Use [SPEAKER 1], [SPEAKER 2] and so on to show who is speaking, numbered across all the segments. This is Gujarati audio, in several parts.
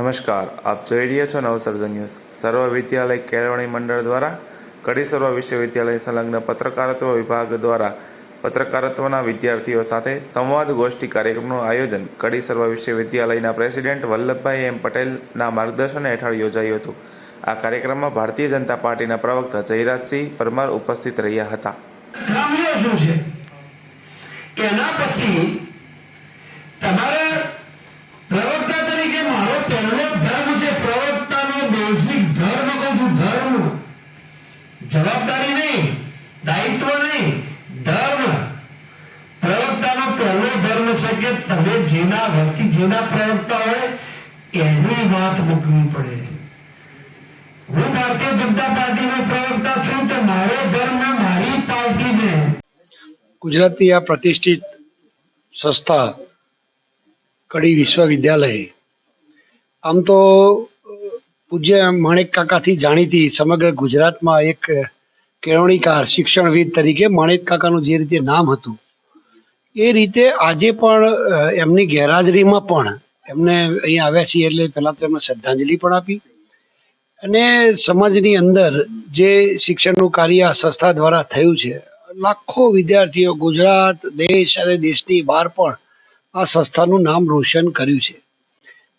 [SPEAKER 1] નમસ્કાર, આપ જોઈ રહ્યા છો નવસર્જન ન્યૂઝ. સર્વ વિદ્યાલય કેળવણી મંડળ દ્વારા કડી સર્વ વિશ્વવિદ્યાલય સંલગ્ન પત્રકારત્વ વિભાગ દ્વારા પત્રકારત્વના વિદ્યાર્થીઓ સાથે સંવાદ ગોષ્ઠી કાર્યક્રમનું આયોજન કડી સર્વ વિશ્વવિદ્યાલયના પ્રેસિડેન્ટ વલ્લભભાઈ એમ પટેલના માર્ગદર્શન હેઠળ યોજાયું હતું. આ કાર્યક્રમમાં ભારતીય જનતા પાર્ટીના પ્રવક્તા જયરાજસિંહ પરમાર ઉપસ્થિત રહ્યા હતા.
[SPEAKER 2] એના પછી જવાબદારી નહીં, દાયિત્વ નહીં, ધર્મ. પ્રવક્તાનો પહેલો ધર્મ છે કે તમે જેના વ્યક્તિ, જેના પ્રવક્તા હોય, એની વાત મૂકવી પડે. હું ભારતીય જનતા પાર્ટીનો પ્રવક્તા છું, તો મારો ધર્મ મારી પાર્ટીને.
[SPEAKER 3] ગુજરાતની આ પ્રતિષ્ઠિત સંસ્થા કડી વિશ્વવિદ્યાલય, આમ તો પૂજ્ય માણેક કાકાથી જાણીતી સમગ્ર ગુજરાતમાં એક કેળવણીકાર શિક્ષણવિદ તરીકે માણેક કાકાનું જે રીતે નામ હતું, એ રીતે આજે પણ એમની ગેરહાજરીમાં પણ એમને અહીં આવ્યા છીએ એટલે પહેલાં તો એમને શ્રદ્ધાંજલિ પણ આપી. અને સમાજની અંદર જે શિક્ષણનું કાર્ય આ સંસ્થા દ્વારા થયું છે, લાખો વિદ્યાર્થીઓ ગુજરાત, દેશ અને દેશની બહાર પણ આ સંસ્થાનું નામ રોશન કર્યું છે.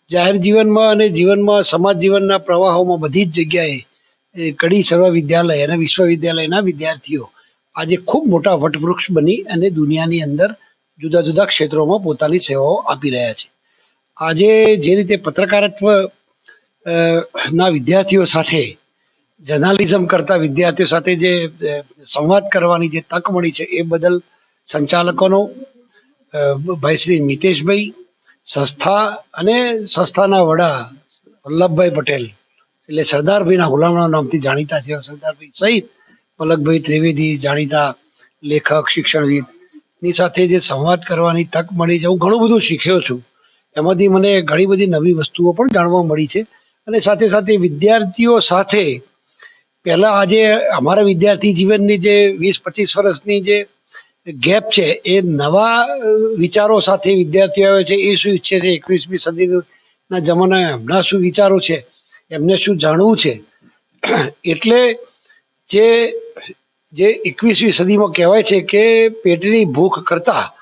[SPEAKER 3] જાહેર જીવનમાં અને જીવનમાં સમાજ જીવનના પ્રવાહોમાં બધી જ જગ્યાએ કડી સર્વ વિદ્યાલય અને વિશ્વવિદ્યાલયના વિદ્યાર્થીઓ આજે ખૂબ મોટા વટવૃક્ષ બની અને દુનિયાની અંદર જુદા જુદા ક્ષેત્રોમાં પોતાની સેવાઓ આપી રહ્યા છે. આજે જે રીતે પત્રકારત્વ ના વિદ્યાર્થીઓ સાથે, જર્નાલિઝમ કરતા વિદ્યાર્થીઓ સાથે જે સંવાદ કરવાની જે તક મળી છે એ બદલ સંચાલકોનો ભાઈ શ્રી મિતેશભાઈ સંસ્થા અને સંસ્થાના વડા વલ્લભભાઈ પટેલ, એટલે સરદારભાઈના હુલામણા નામથી જાણીતા છે. સરદારભાઈ સહિત પલકભાઈ ત્રિવેદી, જાણીતા લેખક, શિક્ષણવિદ. ની સાથે જે સંવાદ કરવાની તક મળી છે, હું ઘણું બધું શીખ્યો છું. એમાંથી મને ઘણી બધી નવી વસ્તુઓ પણ જાણવા મળી છે. અને સાથે સાથે વિદ્યાર્થીઓ સાથે પહેલા આજે અમારા વિદ્યાર્થી જીવનની જે વીસ પચીસ વર્ષની જે ગેપ છે, એ નવા વિચારો સાથે વિદ્યાર્થીઓ આવે છે, એ શું ઈચ્છે છે, એકવીસમી સદીના જમાના એમના શું વિચારો છે, એમને શું જાણવું છે? એટલે જે જે એકવીસમી સદીમાં કહેવાય છે કે પેટની ભૂખ કરતાં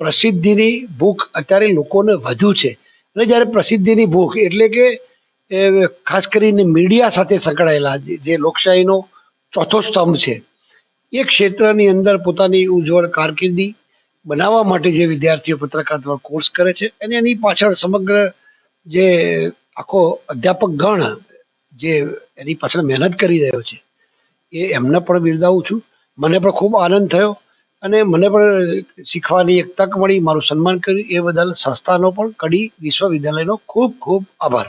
[SPEAKER 3] પ્રસિદ્ધિની ભૂખ અત્યારે લોકોને વધુ છે. અને જ્યારે પ્રસિદ્ધિની ભૂખ એટલે કે ખાસ કરીને મીડિયા સાથે સંકળાયેલા જે લોકશાહીનો ચોથો સ્તંભ છે. એ ક્ષેત્રની અંદર પોતાની ઉજ્જવળ કારકિર્દી બનાવવા માટે જે વિદ્યાર્થીઓ પત્રકારત્વ કોર્સ કરે છે અને એની પાછળ સમગ્ર જે આખો અધ્યાપક ગણ જે એની પાછળ મહેનત કરી રહ્યો છે, એ એમને પણ બિરદાવું છું. મને પણ ખૂબ આનંદ થયો અને મને પણ શીખવાની એક તક મળી, મારું સન્માન કર્યું. એ બદલ સંસ્થાનો પણ, કડી વિશ્વવિદ્યાલયનો ખૂબ ખૂબ આભાર.